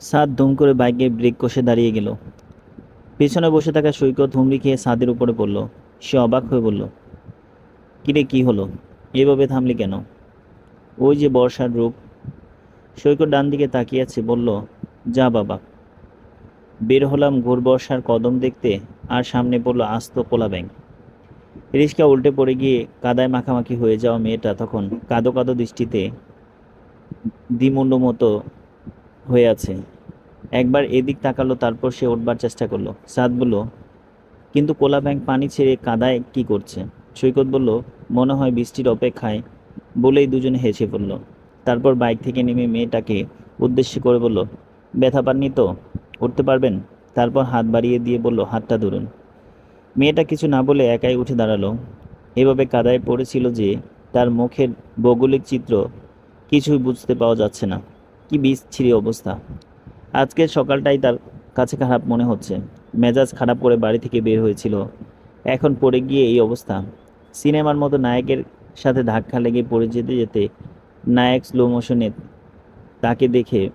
সাদ ধুম করে বাইকে ব্রেক কষে দাঁড়িয়ে গেল। পেছনে বসে থাকা সৈকত হুমড়ি খেয়ে সাদের উপরে পড়ল। সে অবাক হয়ে বলল, কিরে, কি হলো? এভাবে থামলি কেন? ওই যে বর্ষার রূপ। সৈকত ডান দিকে তাকিয়ে আছে, বলল, যা বাবা। বের হলাম ঘোর বর্ষার কদম দেখতে, আর সামনে পড়ল আস্ত কোলা ব্যাংক রিস্কা উল্টে পড়ে গিয়ে কাদায় মাখামাখি হয়ে যাওয়া মেয়েটা তখন কাদো কাদো দৃষ্টিতে দ্বিমুণ্ড মতো হয়ে আছে। একবার এদিক তাকালো, তারপর সে উঠবার চেষ্টা করল। সাদ বলল, কিন্তু কোলা ব্যাংক পানি ছেড়ে কাদায় কি করছে? সৈকত বলল, মনে হয় বৃষ্টির অপেক্ষায়, বলেই দুজনে হেসে পড়ল তারপর বাইক থেকে নেমে মেয়েটাকে উদ্দেশ্য করে বলল, ব্যথা পাননি তো? উঠতে পারবেন? তারপর হাত বাড়িয়ে দিয়ে বলল, হাতটা ধরুন। মেয়েটা কিছু না বলে একাই উঠে দাঁড়াল। এভাবে কাদায় পড়েছিল যে তার মুখের ভৌগোলিক চিত্র কিছুই বুঝতে পাওয়া যাচ্ছে না। কি বিচ্ছিরি অবস্থা। আজকের সকালটাই তার কাছে খারাপ মনে হচ্ছে। মেজাজ খারাপ করে বাড়ি থেকে বের হয়েছিল। এখন পড়ে গিয়ে এই অবস্থা। সিনেমার মতো নায়কের সাথে ধাক্কা লেগে পড়ে যেতে যেতে নায়ক স্লো মোশনে তাকে দেখে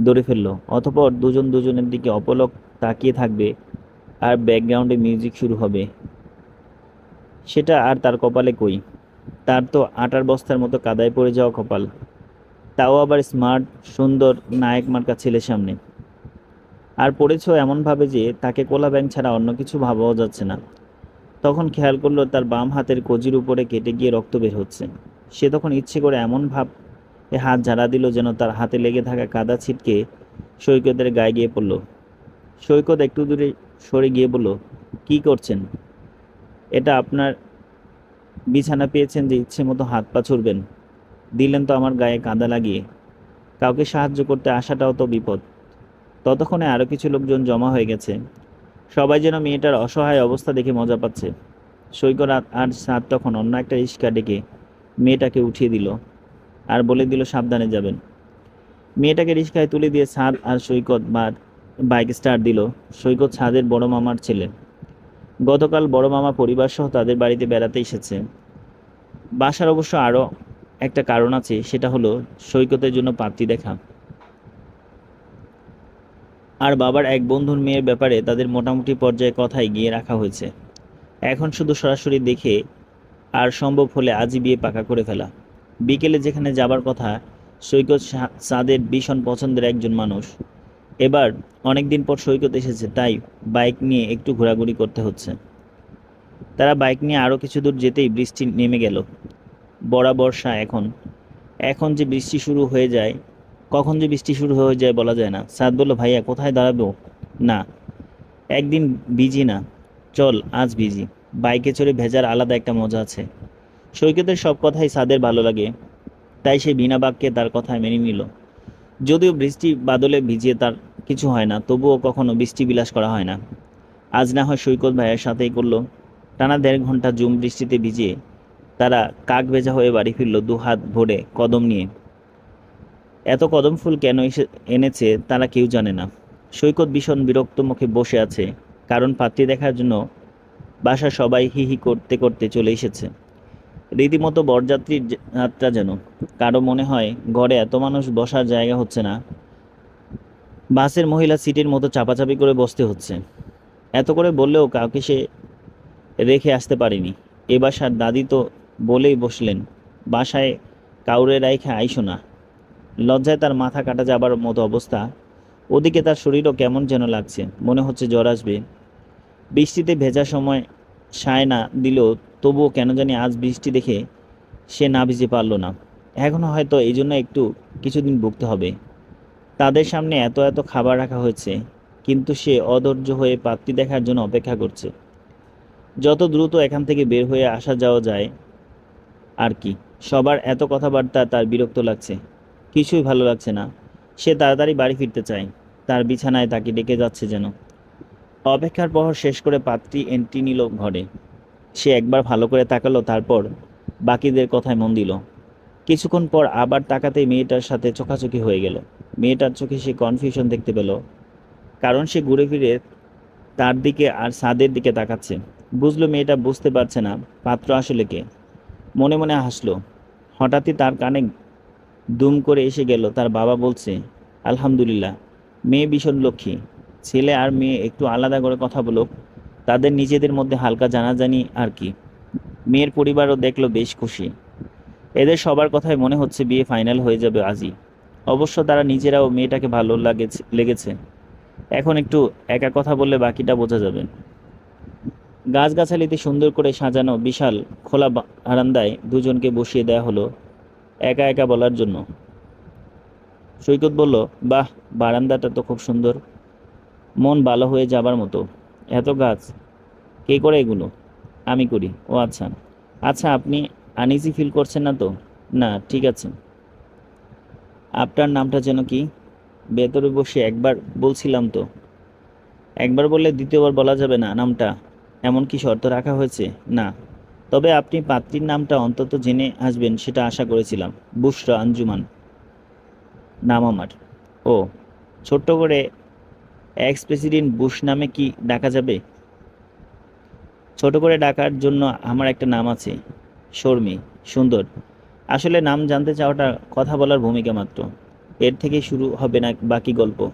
দৌড়ে ফেলল। অতপর দুজন দুজনের দিকে অপলক তাকিয়ে থাকবে আর ব্যাকগ্রাউন্ডে মিউজিক শুরু হবে। সেটা আর তার কপালে কই? তার তো আটার বস্তার মতো কাদায় পড়ে যাওয়া কপাল। তাও আবার স্মার্ট, সুন্দর নায়ক মার্কা ছেলের সামনে। আর পড়েছ এমনভাবে যে তাকে কোলা ব্যাংক ছাড়া অন্য কিছু ভাবাও যাচ্ছে না। তখন খেয়াল করল তার বাম হাতের কজির উপরে কেটে গিয়ে রক্ত বের হচ্ছে। সে তখন ইচ্ছে করে এমন ভাব, এ হাত ঝাড়া দিল যেন তার হাতে লেগে থাকা কাদা ছিটকে সৈকতের গায়ে গিয়ে পড়ল। সৈকত একটু দূরে সরে গিয়ে বলল, কি করছেন? এটা আপনার বিছানা পেয়েছেন যে ইচ্ছে মতো হাত পা ছুড়বেন। দিলেন তো আমার গায়ে কাদা লাগিয়ে। কাউকে সাহায্য করতে আসাটাও তো বিপদ। ততক্ষণে আরও কিছু লোকজন জমা হয়ে গেছে। সবাই যেন মেয়েটার অসহায় অবস্থা দেখে মজা পাচ্ছে। সৈকত আর- সাত তখন অন্য একটা রিক্সা ডেকে মেয়েটাকে উঠিয়ে দিল আর বলে দিল, সাবধানে যাবেন। মেয়েটাকে রিক্সায় তুলে দিয়ে সাদ আর সৈকত বা বাইক স্টার্ট দিল। সৈকত সাদের বড় মামার ছেলে। গতকাল বড় মামা পরিবার সহ তাদের বাড়িতে বেড়াতে এসেছে। বাসার অবশ্য আরও একটা কারণ আছে, সেটা হলো সৈকতের জন্য পাত্রী দেখা। আর বাবার এক বন্ধুর মেয়ের ব্যাপারে তাদের মোটামুটি পর্যায়ে কথাই গিয়ে রাখা হয়েছে। এখন শুধু সরাসরি দেখে আর সম্ভব হলে আজই বিয়ে পাকা করে ফেলা। বিকেলে যেখানে যাবার কথা, সৈকত সাদের ভীষণ পছন্দের একজন মানুষ। এবার অনেক দিন পর সৈকত এসেছে, তাই বাইক নিয়ে একটু ঘোরাঘুরি করতে হচ্ছে। তারা বাইক নিয়ে আরও কিছু দূর যেতেই বৃষ্টি নেমে গেল। বড়া বর্ষা এখন। এখন যে বৃষ্টি শুরু হয়ে যায়, কখন যে বৃষ্টি শুরু হয়ে যায় বলা যায় না। সাদ বলল, ভাইয়া, কোথায় দাঁড়াবো? না, একদিন বিজি না। চল, আজ বিজি। বাইকে চড়ে ভেজার আলাদা একটা মজা আছে। সৈকতের সব কথাই সাদের ভালো লাগে। তাই সে বিনা বাক্যে তার কথায় মেনে নিল। যদিও বৃষ্টি বাদলে ভিজিয়ে তার কিছু হয় না, তবুও কখনো বৃষ্টি বিলাস করা হয় না। আজ না হয় সৈকত ভাইয়ের সাথেই করল। টানা দেড় ঘণ্টা জুম বৃষ্টিতে ভিজিয়ে তারা কাক ভেজা হয়ে বাড়ি ফিরল দু হাত ভরে কদম নিয়ে। এত কদম ফুল কেন এসে এনেছে তারা কেউ জানে না। সৈকত ভীষণ বিরক্ত মুখে বসে আছে, কারণ পাত্রী দেখার জন্য বাসা সবাই হি হি করতে করতে চলে এসেছে। রীতিমতো বরযাত্রীর যাত্রা যেন, কারও মনে হয় ঘরে এত মানুষ বসার জায়গা হচ্ছে না। বাসের মহিলা সিটের মতো চাপাচাপি করে বসতে হচ্ছে। এত করে বললেও কাউকে সে রেখে আসতে পারেনি। এ বাসার দাদি তো বলেই বসলেন। বাসায় কাউরে রাইখে আইসো না। লজ্জায় তার মাথা কাটা যাবার মতো অবস্থা। ওদিকে তার শরীরও কেমন যেন লাগছে, মনে হচ্ছে জ্বর আসবে। বৃষ্টিতে ভেজা সময় সায় না দিলেও তবুও কেন জানি আজ বৃষ্টি দেখে সে না ভিজে পারল না। এখনও হয়তো এই জন্য একটু কিছুদিন ভুগতে হবে। তাদের সামনে এত এত খাবার রাখা হয়েছে, কিন্তু সে অধৈর্য হয়ে পাত্রী দেখার জন্য অপেক্ষা করছে। যত দ্রুত এখান থেকে বের হয়ে আসা যাওয়া যায় আর কি? সবার এত কথাবার্তা তার বিরক্ত লাগছে। কিছুই ভালো লাগছে না। সে তাড়াতাড়ি বাড়ি ফিরতে চায়। তার বিছানায় তাকে ডেকে যাচ্ছে যেন। অপেক্ষার প্রহর শেষ করে পাত্রী এন্ট্রি নিল ঘরে। সে একবার ভালো করে তাকালো, তারপর বাকিদের কথায় মন দিল। কিছুক্ষণ পর আবার তাকাতেই মেয়েটার সাথে চোখাচোখি হয়ে গেল। মেয়েটার চোখে সে কনফিউশন দেখতে পেল। কারণ সে ঘুরে ফিরে তার দিকে আর সাদের দিকে তাকাচ্ছে। বুঝলো মেয়েটা বুঝতে পারছে না, পাত্র আসলে কে। মনে মনে হাসলো। হঠাৎই তার কানে দুম করে এসে গেল। তার বাবা বলছে, আলহামদুলিল্লাহ, মেয়ে ভীষণ লক্ষ্মী। ছেলে আর মেয়ে একটু আলাদা করে কথা বলুক, তাদের নিজেদের মধ্যে হালকা জানাজানি আর কি। মেয়ের পরিবারও দেখল বেশ খুশি। এদের সবার কথাই মনে হচ্ছে বিয়ে ফাইনাল হয়ে যাবে আজই। অবশ্য তারা নিজেরাও মেয়েটাকে ভালো লাগেছে, লেগেছে। এখন একটু একা কথা বললে বাকিটা বোঝা যাবে। গাছগাছালিতে সুন্দর করে সাজানো বিশাল খোলা বারান্দায় দুজনকে বসিয়ে দেয়া হলো একা একা বলার জন্য। সৈকত বলল, বাহ, বারান্দাটা তো খুব সুন্দর। মন ভালো হয়ে যাবার মতো। এত গাছ, কে করে এগুলো? আমি করি। ও আচ্ছা। আচ্ছা আপনি আনইজি ফিল করছেন না তো? না, ঠিক আছে। আপনার নামটা যেন কি? ভেতরে বসে একবার বলছিলাম তো। একবার বললে দ্বিতীয়বার বলা যাবে না নামটা। এমন কি শর্ত রাখা হয়েছে? না। তবে আপনি পাত্রীর নামটা অন্তত জেনে আসবেন, সেটা আশা করেছিলাম। বুশরা আঞ্জুমান। নাম আমার। ও, ছোট্ট করে এক্স প্রেসিডেন্ট বুশ নামে কি ডাকা যাবে? ছোট করে ডাকার জন্য আমার একটা নাম আছে, শর্মী, সুন্দর। আসলে নাম জানতে চাওয়াটা কথা বলার ভূমিকা মাত্র। এর থেকে শুরু হবে না বাকি গল্প।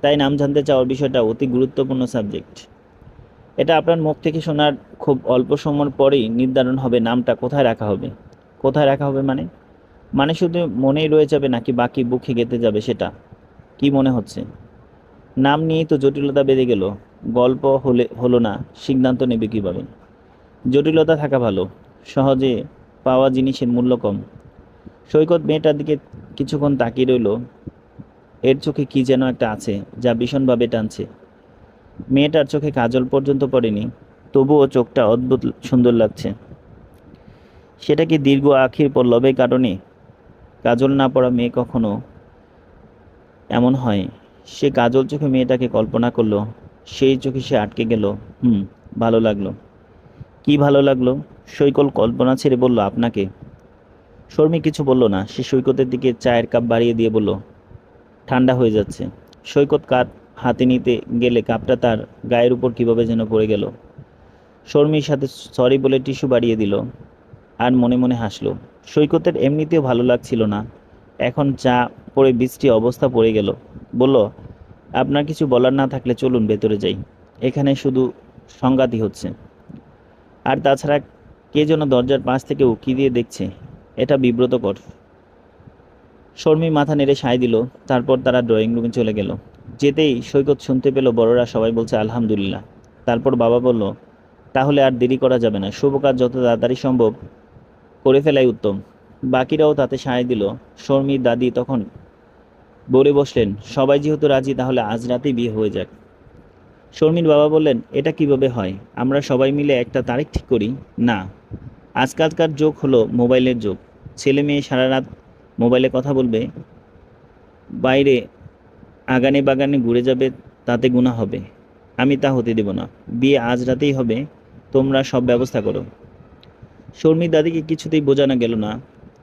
তাই নাম জানতে চাওয়ার বিষয়টা অতি গুরুত্বপূর্ণ সাবজেক্ট। এটা আপনার মুখ থেকে শোনার খুব অল্প সময়ের পরেই নির্ধারণ হবে নামটা, কোথায় রাখা হবে। কোথায় রাখা হবে মানে? মানে শুধু মনেই রয়ে যাবে নাকি বাকি বুকে গেতে যাবে সেটা? কি মনে হচ্ছে? নাম নিয়েই তো জটিলতা বেড়ে গেল। গল্প হলে, হলো না, সিদ্ধান্ত নেবে কীভাবে? জটিলতা থাকা ভালো। সহজে পাওয়া জিনিসের মূল্য কম। সৈকত মেয়েটার দিকে কিছুক্ষণ তাকিয়ে রইল। এর চোখে কি যেন একটা আছে, যা ভীষণভাবে টানছে। মেয়েটার চোখে কাজল পর্যন্ত পড়েনি, তবুও চোখটা অদ্ভুত সুন্দর লাগছে। সেটা কি দীর্ঘ আখির পল্লবের কারণে? কাজল না পড়া মেয়ে কখনো এমন হয়। সে কাজল চোখে মেয়েটাকে কল্পনা করল, সেই চোখে সে আটকে গেল। হুম, ভালো লাগল। কি ভালো লাগল? সৈকল কল্পনা ছেড়ে বলল, আপনাকে। শর্মী কিছু বলল না, সে সৈকতের দিকে চায়ের কাপ বাড়িয়ে দিয়ে বলল, ঠান্ডা হয়ে যাচ্ছে। সৈকত কাপ হাতে নিতে গেলে কাপটা তার গায়ের উপর কীভাবে যেন পড়ে গেল। শর্মির সাথে সরি বলে টিস্যু বাড়িয়ে দিল আর মনে মনে হাসলো। সৈকতের এমনিতেও ভালো লাগছিল না। এখন চা পড়ে বৃষ্টি অবস্থা পড়ে গেল। বলল, আপনার কিছু বলার না থাকলে চলুন ভেতরে যাই। এখানে শুধু সংঘাতই হচ্ছে। আর তাছাড়া কে যেন দরজার পাশ থেকে উকি দিয়ে দেখছে। এটা বিব্রতকর। শর্মী মাথা নেড়ে সায় দিল। তারপর তারা ড্রয়িং রুমে চলে গেল। যেতেই সৈকত শুনতে পেল বড়রা সবাই বলছে, আলহামদুলিল্লাহ। তারপর বাবা বলল, তাহলে আর দেরি করা যাবে না। শুভ কাজ যত তাড়াতাড়ি সম্ভব করে ফেলাই উত্তম। বাকিরাও তাতে সায় দিল। শর্মীর দাদি তখন বলে বসলেন, সবাই যেহেতু রাজি, তাহলে আজ রাতেই বিয়ে হয়ে যাক। শর্মীর বাবা বললেন, এটা কীভাবে হয়? আমরা সবাই মিলে একটা তারিখ ঠিক করি? না, আজকালকার যোগ হলো মোবাইলের যোগ। ছেলে মেয়ে সারা রাত মোবাইলে কথা বলবে, বাইরে আগানে বাগানে ঘুরে যাবে, তাতে গুণা হবে। আমি তা হতে দেব না। বিয়ে আজ রাতেই হবে, তোমরা সব ব্যবস্থা করো। শর্মীর দাদিকে কিছুতেই বোঝানো গেল না।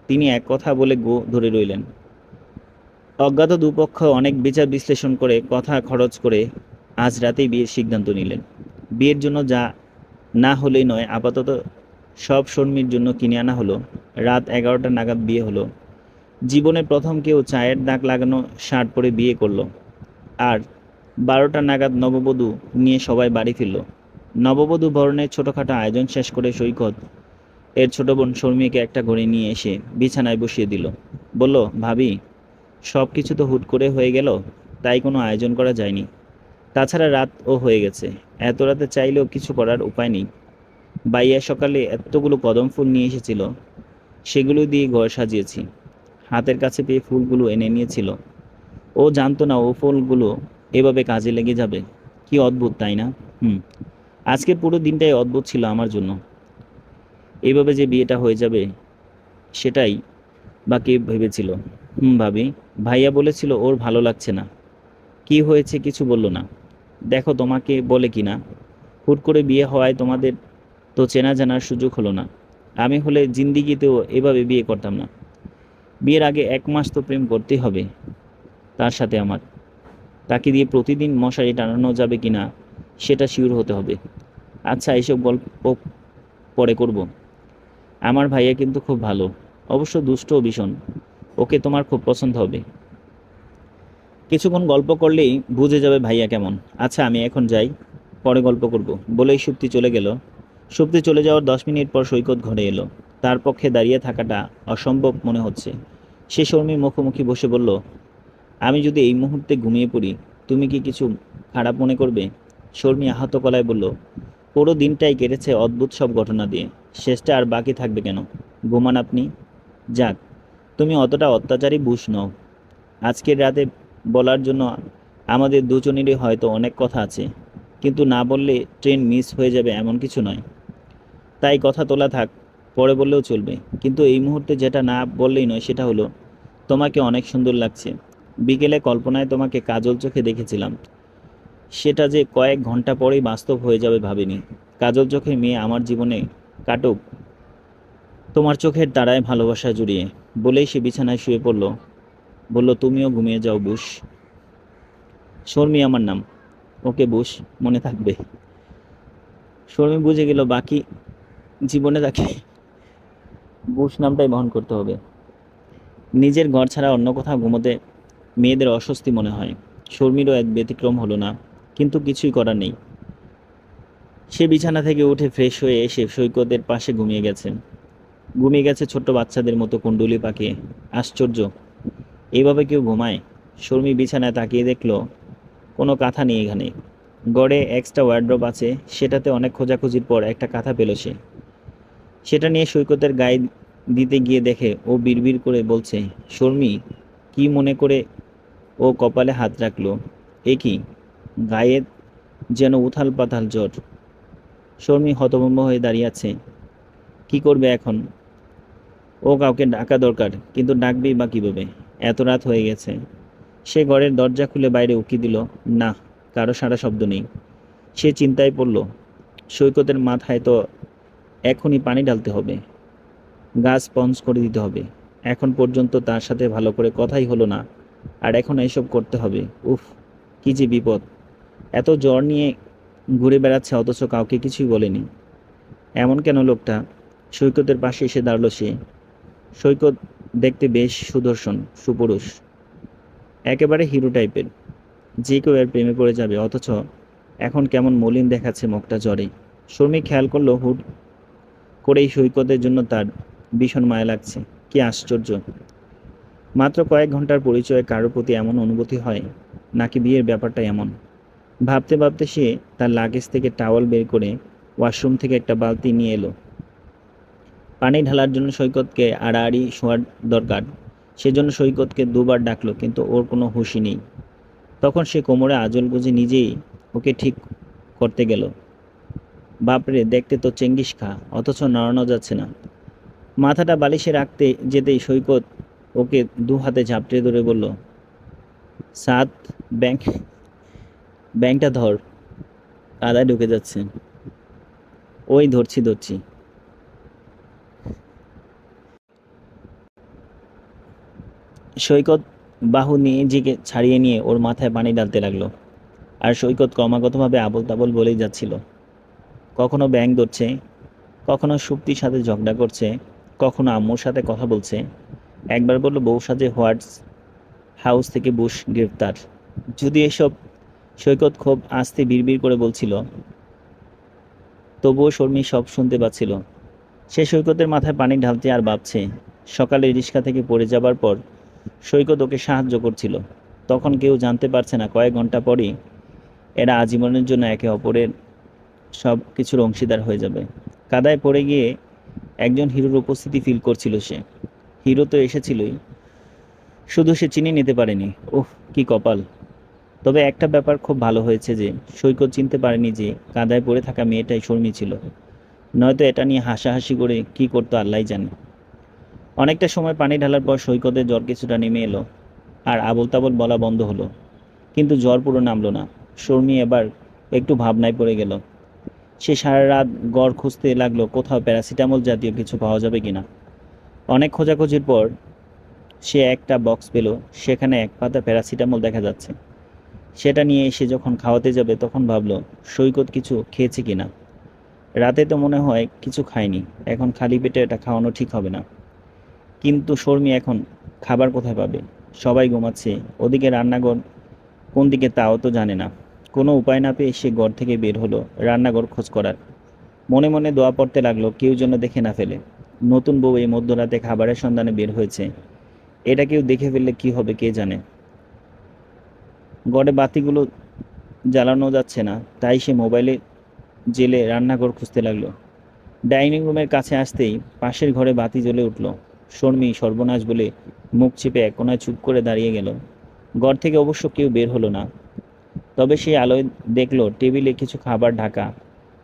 তিনি এক কথা বলে গো ধরে রইলেন। অজ্ঞাত দুপক্ষ অনেক বিচার বিশ্লেষণ করে, কথা খরচ করে আজ রাতেই বিয়ের সিদ্ধান্ত নিলেন। বিয়ের জন্য যা না হলেই নয়, আপাতত সব শর্মীর জন্য কিনে আনা হলো। রাত এগারোটা নাগাদ বিয়ে হলো। জীবনে প্রথম কেউ চায়ের দাগ লাগানো শার্ট পরে বিয়ে করল। আর বারোটা নাগাদ নববধূ নিয়ে সবাই বাড়ি ফিরল। নববধূ বরণের ছোটোখাটো আয়োজন শেষ করে সৈকত এর ছোট বোন শর্মীকে একটা ঘড়ি নিয়ে এসে বিছানায় বসিয়ে দিল। বলল, ভাবি, সব কিছু তো হুট করে হয়ে গেল, তাই কোনো আয়োজন করা যায়নি। তাছাড়া রাতও হয়ে গেছে, এত রাতে চাইলেও কিছু করার উপায় নেই। বাইয়া সকালে এতগুলো কদম ফুল নিয়ে এসেছিল, সেগুলো দিয়ে ঘর সাজিয়েছি। হাতের কাছে পেয়ে ফুলগুলো এনে নিয়েছিল। ও জানতো না ও ফুলগুলো এভাবে কাজে লেগে যাবে। কি অদ্ভুত, তাই না? হুম। আজকের পুরো দিনটাই অদ্ভুত ছিল আমার জন্য। এইভাবে যে বিয়েটা হয়ে যাবে, সেটাই বা কে ভেবেছিল? হুম, ভাবি। ভাইয়া বলেছিল, ওর ভালো লাগছে না। কি হয়েছে কিছু বলল না। দেখো তোমাকে বলে কি না হুট করে বিয়ে হওয়ায় তোমাদের তো চেনা জানার সুযোগ হলো না। আমি হলে জিন্দিগিতেও এভাবে বিয়ে করতাম না। বিয়ের আগে এক মাস তো প্রেম করতেই হবে, তার সাথে আমার। তাকে দিয়ে প্রতিদিন মশারি টানানো যাবে কি না সেটা শিওর হতে হবে। আচ্ছা এইসব গল্প পরে করব। আমার ভাইয়া কিন্তু খুব ভালো, অবশ্য দুষ্ট ভীষণ। ওকে তোমার খুব পছন্দ হবে। কিছুক্ষণ গল্প করলেই বুঝে যাবে ভাইয়া কেমন। আচ্ছা আমি এখন যাই, পরে গল্প করব। বলেই সুপ্তি চলে গেল। সুপ্তি চলে যাওয়ার দশ মিনিট পর সৈকত ঘরে এলো। তার পক্ষে দাঁড়িয়ে থাকাটা অসম্ভব মনে হচ্ছে। সে শর্মীর মুখোমুখি বসে বলল, আমি যদি এই মুহূর্তে ঘুমিয়ে পড়ি, তুমি কি কিছু খারাপ মনে করবে? শর্মী আহত কলায় বলল, পুরো দিনটাই কেটেছে অদ্ভুত সব ঘটনা দিয়ে। শেষটা আর বাকি থাকবে কেন? ঘুমান আপনি। যাক, তুমি অতটা অত্যাচারী বুঝ নও। আজকের রাতে বলার জন্য আমাদের দুজনেরই হয়তো অনেক কথা আছে, কিন্তু না বললে ট্রেন মিস হয়ে যাবে এমন কিছু নয়। তাই কথা তোলা থাক। পরে বললেও চলবে। কিন্তু এই মুহূর্তে যেটা না বললেই নয়, সেটা হলো, তোমাকে অনেক সুন্দর লাগছে। বিকেলে কল্পনায় তোমাকে কাজল চোখে দেখেছিলাম। সেটা যে কয়েক ঘণ্টা পরেই বাস্তব হয়ে যাবে ভাবিনি। কাজল চোখে মেয়ে আমার জীবনে কাটুক। তোমার চোখের তারায় ভালোবাসা জুড়িয়ে বলেই সে বিছানায় শুয়ে পড়ল। বলল, তুমিও ঘুমিয়ে যাও বুশ শর্মি আমার নাম। ওকে বুশ মনে থাকবে। শর্মি বুঝে গেল বাকি জীবনে তাকে বুশ নামটাই বহন করতে হবে। নিজের ঘর ছাড়া অন্য কোথাও ঘুমোতে মেয়েদের অস্বস্তি মনে হয়। শর্মিরও এক ব্যতিক্রম হলো না, কিন্তু কিছুই করার নেই। সে বিছানা থেকে উঠে ফ্রেশ হয়ে এসে সৈকতের পাশে ঘুমিয়ে গেছে। ঘুমিয়ে গেছে ছোট্ট বাচ্চাদের মতো কুণ্ডুলি পাকিয়ে আশ্চর্য এইভাবে কেউ ঘুমায়? শর্মি বিছানায় তাকিয়ে দেখল, কোনো কাঁথা নেই এখানে। গড়ে এক্সট্রা ওয়ার্ড্রপ আছে, সেটাতে অনেক খোঁজাখুঁজির পর একটা কাঁথা পেল সে। সেটা নিয়ে সৈকতের গায়ে দিতে গিয়ে দেখে ও বিড়বিড় করে বলছে, শর্মি, কি মনে করে ও কপালে হাত রাখল? এ কি, গায়ে যেন উথাল পাথাল জ্বর? শর্মি হতভম্ব হয়ে দাঁড়িয়ে আছে। কি করবে এখন? ও কাউকে ডাকা দরকার, কিন্তু ডাকবেই বা কীভাবে? এত রাত হয়ে গেছে। সে ঘরের দরজা খুলে বাইরে উকি দিল, না, কারও সারা শব্দ নেই। সে চিন্তায় পড়ল, সৈকতের মাথায় তো এখনই পানি ঢালতে হবে। গাছ স্পঞ্জ করে দিতে হবে। এখন পর্যন্ত তার সাথে ভালো করে কথাই হলো না। আর এখন এসব করতে হবে। উফ, কি যে বিপদ। এত জ্বর নিয়ে ঘুরে বেড়াচ্ছে অথচ কাউকে কিছুই বলেনি। এমন কেন লোকটা? সৈকতের পাশে এসে দাঁড়াল সে। সৈকত দেখতে বেশ সুদর্শন, সুপুরুষ। একেবারে হিরো টাইপের। যে কেউ এর প্রেমে পড়ে যাবে, অথচ এখন কেমন মলিন দেখাচ্ছে মুখটা জ্বরে। শর্মী খেয়াল করল হুট করেই সৈকতের জন্য তার ভীষণ মায়া লাগছে। কি আশ্চর্য। মাত্র কয়েক ঘণ্টার পরিচয়ে কারোর প্রতি এমন অনুভূতি হয়, নাকি বিয়ের ব্যাপারটা এমন। ভাবতে ভাবতে সে তার লাগেজ থেকে টাওয়াল বের করে ওয়াশরুম থেকে একটা বালতি নিয়ে এলো। পানি ঢালার জন্য সৈকতকে আড়াআড়ি শোয়ার দরকার। সেজন্য সৈকতকে দুবার ডাকলো, কিন্তু ওর কোনো হুঁশই নেই। তখন সে কোমরে আজল গুজে নিজেই ওকে ঠিক করতে গেল। বাপরে, দেখতে তো চেঙ্গিস খা, অথচ নাড়ানো যাচ্ছে না। মাথাটা বালিশে রাখতে যেতেই সৈকত ওকে দু হাতে ঝাপটে ধরে বলল, সাত, ব্যাংক, ব্যাংকটা ধর, কাদায় ঢুকে যাচ্ছে। ওই ধরছি ধরছি। সৈকত বাহু নিয়ে নিজেকে ছাড়িয়ে নিয়ে ওর মাথায় পানি ডালতে লাগল, আর সৈকত ক্রমাগতভাবে আবল তাবল বলেই যাচ্ছিল। কখনো ব্যাংক ধরছে, কখনো সুপ্তির সাথে ঝগড়া করছে, কখনো আম্মুর সাথে কথা বলছে। একবার বলল, বউ সাজে হোয়াটস হাউস থেকে বুশ গ্রেফতার। যদি এসব সৈকত খুব আস্তে বিড়বিড় করে বলছিল, তবুও শর্মী সব শুনতে পাচ্ছিল। সে সৈকতের মাথায় পানি ঢালতে আর ভাবছে, সকালে রিক্সা থেকে পড়ে যাবার পর সৈকত ওকে সাহায্য করছিল। তখন কেউ জানতে পারছে না, কয়েক ঘণ্টা পরই এরা আজীবনের জন্য একে অপরের সব কিছুর অংশীদার হয়ে যাবে। কাদায় পড়ে গিয়ে একজন হিরোর উপস্থিতি ফিল করছিল সে। হিরো তো এসেছিলই। শুধু সে চিনি নিতে পারেনি। ওহ, কি কপাল। তবে একটা ব্যাপার খুব ভালো হয়েছে যে, সৈকত চিনতে পারেনি যে, কাদায় পড়ে থাকা মেয়েটাই শর্মী ছিল। নয়তো এটা নিয়ে হাসাহাসি করে কি করতো আল্লাহ জানে। অনেকটা সময় পানি ঢালার পর সৈকতের জ্বর কিছুটা নেমে এলো আর আবল তাবল বলা বন্ধ হলো। কিন্তু জ্বর পুরো নামলো না। শর্মী এবার একটু ভাবনায় পড়ে গেল। সে সারা রাত গড় খুঁজতে লাগল কোথাও প্যারাসিটামল জাতীয় কিছু পাওয়া যাবে কিনা। অনেক খোঁজাখুঁজির পর সে একটা বক্স পেল, সেখানে এক পাতা প্যারাসিটামল দেখা যাচ্ছে। সেটা নিয়ে এসে যখন খাওয়াতে যাবে তখন ভাবলো, সৈকত কিছু খেয়েছে কিনা। রাতে তো মনে হয় কিছু খায়নি, এখন খালি পেটে এটা খাওয়ানো ঠিক হবে না। কিন্তু শর্মী এখন খাবার কোথায় পাবে? সবাই ঘুমাচ্ছে, ওদিকে রান্নাঘর কোন দিকে তাও তো জানে না। কোনো উপায় না পেয়ে সে ঘর থেকে বের হলো রান্নাঘর খোঁজ করার। মনে মনে দোয়া পড়তে লাগল, কেউ যেন দেখে না ফেলে। নতুন বউ এই মধ্যরাতে খাবারের সন্ধানে বের হয়েছে। এটা কেউ দেখে ফেললে কি হবে কে জানে? গড়ে বাতিগুলো জ্বালানো যাচ্ছে না, তাই সে মোবাইলে জেলে রান্নাঘর খুঁজতে লাগল। ডাইনিং রুমের কাছে আসতেই পাশের ঘরে বাতি জ্বলে উঠল। শর্মী সর্বনাশ বলে মুখ চেপে এক কোনায় চুপ করে দাঁড়িয়ে গেল। ঘর থেকে অবশ্য কেউ বের হলো না। তবে সেই আলোয় দেখল টেবিলে কিছু খাবার ঢাকা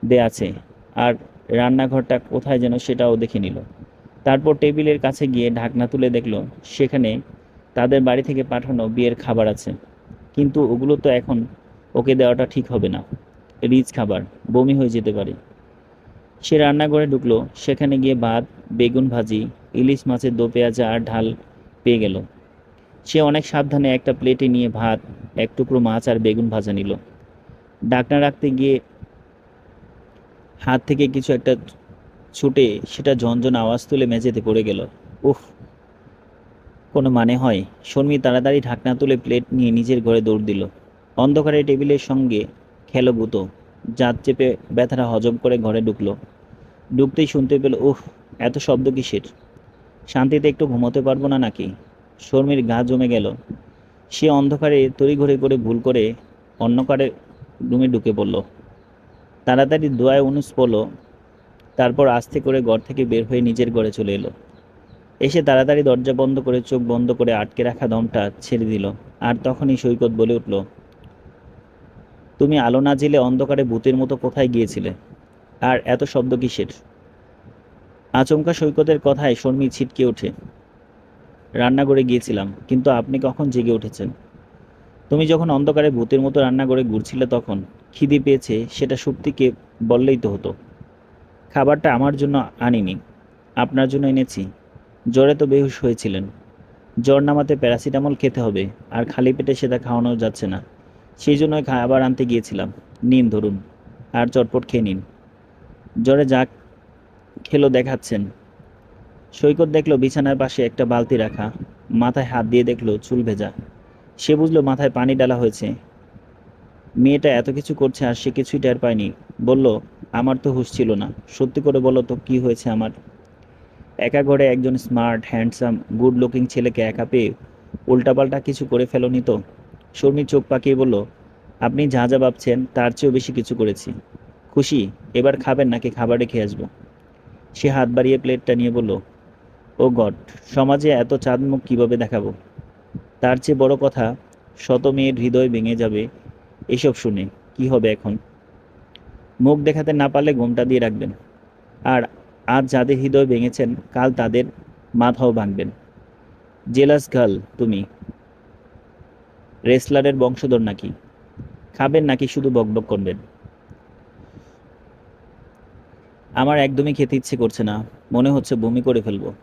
দেয়া আছে আর রান্নাঘরটা কোথায় যেন সেটাও দেখে নিল। তারপর টেবিলের কাছে গিয়ে ঢাকনা তুলে দেখল, সেখানে তাদের বাড়ি থেকে পাঠানো বিয়ের খাবার আছে। কিন্তু ওগুলো তো এখন ওকে দেওয়াটা ঠিক হবে না। রিচ খাবার, বমি হয়ে যেতে পারে। সে রান্নাঘরে ঢুকলো, সেখানে গিয়ে ভাত, বেগুন ভাজি, ইলিশ মাছের দো পেঁয়াজা আর ঢাল পেয়ে গেল। সে অনেক সাবধানে একটা প্লেটে নিয়ে ভাত, এক টুকরো মাছ আর বেগুন ভাজা নিল। ডাকনা রাখতে গিয়ে হাত থেকে কিছু একটা ছুটে সেটা ঝনঝন আওয়াজ তুলে মেঝেতে পড়ে গেল। উফ, কোনো মানে হয়? শর্মী তাড়াতাড়ি ঢাকনা তুলে প্লেট নিয়ে নিজের ঘরে দৌড় দিল। অন্ধকারে টেবিলের সঙ্গে খেলো গুতো। জাত চেপে ব্যথাটা হজম করে ঘরে ঢুকলো। ঢুকতেই শুনতে পেল, উফ, এত শব্দ কিসের? শান্তিতে একটু ঘুমোতে পারব না নাকি? শর্মীর গা জমে গেল। সে অন্ধকারে তড়িঘড়ি করে ভুল করে অন্যকারে রুমে ঢুকে পড়ল। তাড়াতাড়ি দোয়ায় অনুস পড়ল, তারপর আস্তে করে ঘর থেকে বের হয়ে নিজের ঘরে চলে এলো। এসে তাড়াতাড়ি দরজা বন্ধ করে চোখ বন্ধ করে আটকে রাখা দমটা ছেড়ে দিল আর তখনই সৈকত বলে উঠল, তুমি আলো না জেলে অন্ধকারে ভূতের মতো কোথায় গিয়েছিলে? আর এত শব্দ কিসের? আচমকা সৈকতের কথায় শর্মী ছিটকে ওঠে। রান্নাঘরে গিয়েছিলাম, কিন্তু আপনি কখন জেগে উঠেছেন? তুমি যখন অন্ধকারে ভূতের মতো রান্নাঘরে ঘুরছিলে তখন, খিদে পেয়েছে, সেটা শক্তিকে বললেই তো হতো। খাবারটা আমার জন্য আনিনি, আপনার জন্য এনেছি। জ্বরে তো বেহুশ হয়েছিলেন। জ্বর নামাতে প্যারাসিটামল খেতে হবে, আর খালি পেটে সেটা খাওয়ানো যাচ্ছে না। সেই জন্যই খাবার আনতে গিয়েছিলাম। নিন ধরুন, আর চটপট খেয়ে নিন। জ্বরে যা খেলো দেখাচ্ছেন। সৈকত দেখল বিছানার পাশে একটা বালতি রাখা, মাথায় হাত দিয়ে দেখল চুল ভেজা। সে বুঝলো মাথায় পানি ডালা হয়েছে। মেয়েটা এত কিছু করছে আর সে কিছুই টের পায়নি। বলল, আমার তো হুঁশ ছিল না। সত্যি করে বলো তো, কি হয়েছে আমার? একা ঘরে একজন স্মার্ট, হ্যান্ডসাম, গুড লুকিং ছেলেকে একা পেয়ে উল্টাপাল্টা কিছু করে ফেলোনি তো? শর্মী চোখ পাকিয়ে বলল, আপনি যা যা ভাবছেন, তার চেয়েও বেশি কিছু করেছি। খুশি? এবার খাবেন নাকি খাবার রেখে আসব? সে হাত বাড়িয়ে প্লেটটা নিয়ে বলল ও গড, সমাজে এত চাঁদমুখ কীভাবে দেখাবো? তার চেয়ে বড় কথা, শত মেয়ের হৃদয় ভেঙে যাবে, এসব শুনে কি হবে এখন? মুখ দেখাতে না পারলে ঘোমটা দিয়ে রাখবেন। আর আজ যাদের হৃদয় ভেঙেছেন, কাল তাদের মাথাও ভাঙবেন। জেলাস গার্ল, তুমি। রেসলারের বংশধর নাকি? খাবেন নাকি শুধু বকবক করবেন? আমার একদমই খেতে ইচ্ছে করছে না। মনে হচ্ছে বমি করে ফেলব।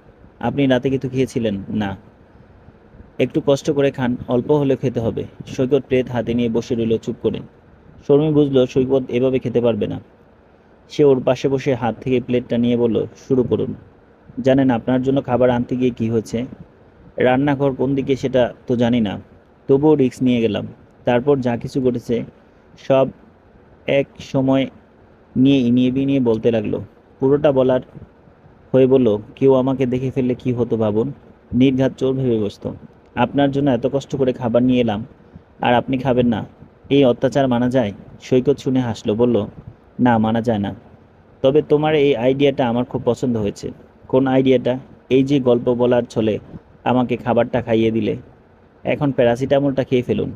আপনি রাতে কিছু খেয়েছিলেন? না। একটু কষ্ট করে খান, অল্প হলে খেতে হবে। সৈকত প্লেট হাতে নিয়ে বসে রইল চুপ করে। শর্মী বুঝলো সৈকত এভাবে খেতে পারবে না। সে ওর পাশে বসে হাত থেকে প্লেটটা নিয়ে বলল, শুরু করুন। জানেন আপনার জন্য খাবার আনতে গিয়ে কি হয়েছে? রান্নাঘর কোন দিকে সেটা তো জানি না। তবুও রিস্ক নিয়ে গেলাম। তারপর যা কিছু ঘটেছে, সব এক সময় নিয়ে ইনিয়ে বিনিয়ে বলতে লাগল, পুরোটা বলার হয়ে বলল, কেউ আমাকে দেখে ফেললে কি হতো ভাবুন? নির্ঘাত চোর ভেবে বসত। আপনার জন্য এত কষ্ট করে খাবার নিয়ে এলাম, আর আপনি খাবেন না। এই অত্যাচার মানা যায়? সৈকত শুনে হাসলো, বলল, না, মানা যায় না। তবে তোমার এই আইডিয়াটা আমার খুব পছন্দ হয়েছে। কোন আইডিয়াটা? এই যে গল্প বলার ছলে আমাকে খাবারটা খাইয়ে দিলে। এখন প্যারাসিটামলটা খেয়ে ফেলুন।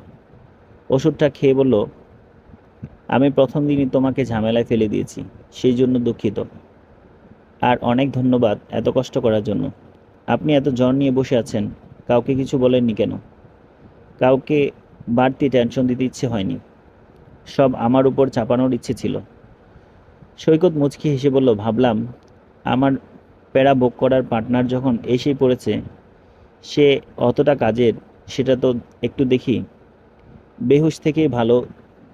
ওষুধটা খেয়ে বলল, আমি প্রথম দিনই তোমাকে ঝামেলায় ফেলে দিয়েছি, সেই জন্য দুঃখিত। আর অনেক ধন্যবাদ এত কষ্ট করার জন্য। আপনি এত জ্বর নিয়ে বসে আছেন, কাউকে কিছু বলেননি কেন? কাউকে বাড়তি টেনশন দিতে ইচ্ছে হয়নি। সব আমার উপর চাপানোর ইচ্ছে ছিল। সৈকত মুচকি হেসে বলল, ভাবলাম আমার প্যারা ভোগ করার পার্টনার যখন এসেই পড়েছে, সে অতটা কাজের, সেটা তো একটু দেখি। বেহুশ থেকেই ভালো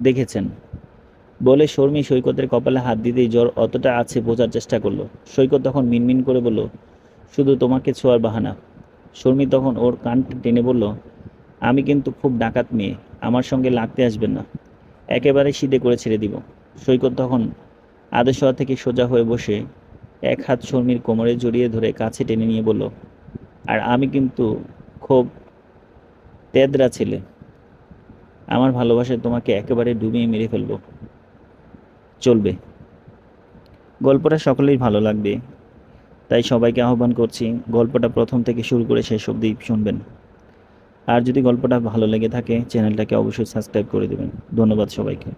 দেখেছেন। বলে শর্মী সৈকতের কপালে হাত দিতেই জ্বর অতটা আছে বোঝার চেষ্টা করল। সৈকত তখন মিনমিন করে বলল, শুধু তোমাকে ছোঁয়ার বাহানা। শর্মী তখন ওর কান টেনে বলল, আমি কিন্তু খুব ডাকাত মেয়ে, আমার সঙ্গে লাগতে আসবেন না। একেবারে সিধে করে ছেড়ে দিব। সৈকত তখন আদেশোয়া থেকে সোজা হয়ে বসে এক হাত শর্মির কোমরে জড়িয়ে ধরে কাছে টেনে নিয়ে বলল, আর আমি কিন্তু খুব তেদরা ছেলে। আমার ভালোবাসায় তোমাকে একেবারে ডুবিয়ে মেরে ফেলব। চলবে। গল্পটা সকলেই ভালো লাগবে। তাই সবাইকে আহ্বান করছি, গল্পটা প্রথম থেকে শুরু করে শেষ অবধি শুনবেন। আর যদি গল্পটা ভালো লেগে থাকে, চ্যানেলটাকে অবশ্যই সাবস্ক্রাইব করে দেবেন। ধন্যবাদ সবাইকে।